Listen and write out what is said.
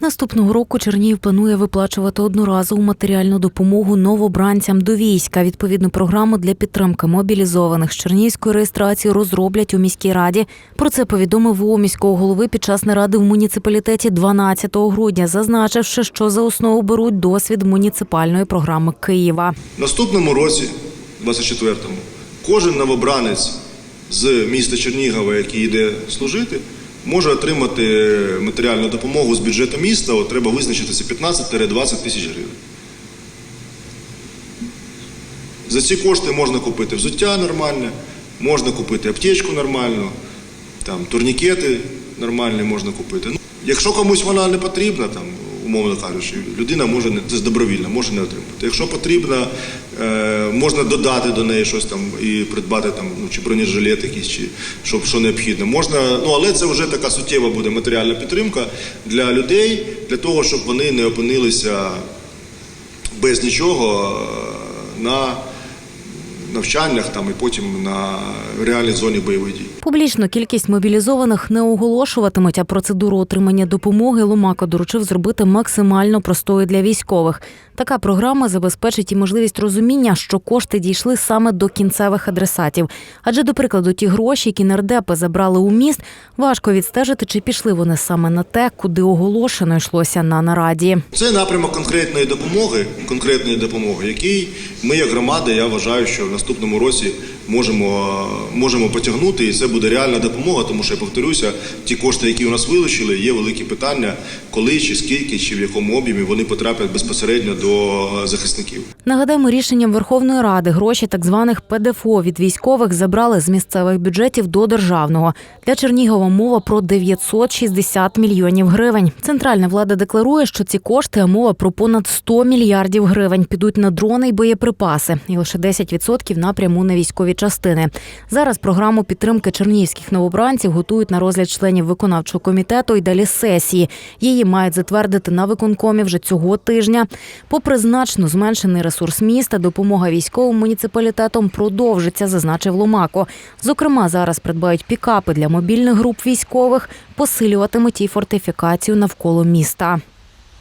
Наступного року Чернігів планує виплачувати одноразову матеріальну допомогу новобранцям до війська. Відповідну програму для підтримки мобілізованих з Чернігівської реєстрації розроблять у міській раді. Про це повідомив ВО міського голови під час наради в муніципалітеті 12 грудня, зазначивши, що за основу беруть досвід муніципальної програми Києва. Наступному році, 24-му, кожен новобранець з міста Чернігова, який йде служити, може отримати матеріальну допомогу з бюджету міста. От треба визначитися 15-20 тисяч гривень. За ці кошти можна купити взуття нормальне, можна купити аптечку нормальну, там, турнікети нормальні можна купити. Ну, якщо комусь вона не потрібна, там, умовно кажучи, людина може не це добровільна, може не отримати. Якщо потрібно, е, можна додати до неї щось там і придбати там, ну, чи бронежилет якийсь, чи щоб що необхідно. Можна, ну але це вже така суттєва буде матеріальна підтримка для людей, для того, щоб вони не опинилися без нічого е, на навчаннях там і потім на реальній зоні бойових дій. Публічно кількість мобілізованих не оголошуватимуть, а процедуру отримання допомоги Ломако доручив зробити максимально простою для військових. Така програма забезпечить і можливість розуміння, що кошти дійшли саме до кінцевих адресатів. Адже, до прикладу, ті гроші, які нардепи забрали у міст, важко відстежити, чи пішли вони саме на те, куди оголошено йшлося на нараді. Це напрямок конкретної допомоги, конкретної допомоги, який ми, як громада, я вважаю, що в наступному році можемо, можемо потягнути, і це буде реальна допомога, тому що я повторюся, ті кошти, які у нас вилучили, є великі питання, коли чи скільки, чи в якому об'ємі вони потраплять безпосередньо до е, захисників. Нагадаємо, рішенням Верховної Ради гроші так званих ПДФО від військових забрали з місцевих бюджетів до державного. Для Чернігова мова про 960 мільйонів гривень. Центральна влада декларує, що ці кошти, мова про понад 100 мільярдів гривень, підуть на дрони й боєприпаси, і лише 10% напряму на військові частини. Зараз програму підтримки чернігівських новобранців готують на розгляд членів виконавчого комітету і далі сесії. Її мають затвердити на виконкомі вже цього тижня. Попри значно зменшений ресурс міста, допомога військовим муніципалітетом продовжиться, зазначив Ломако. Зокрема, зараз придбають пікапи для мобільних груп військових, посилюватимуть і фортифікацію навколо міста.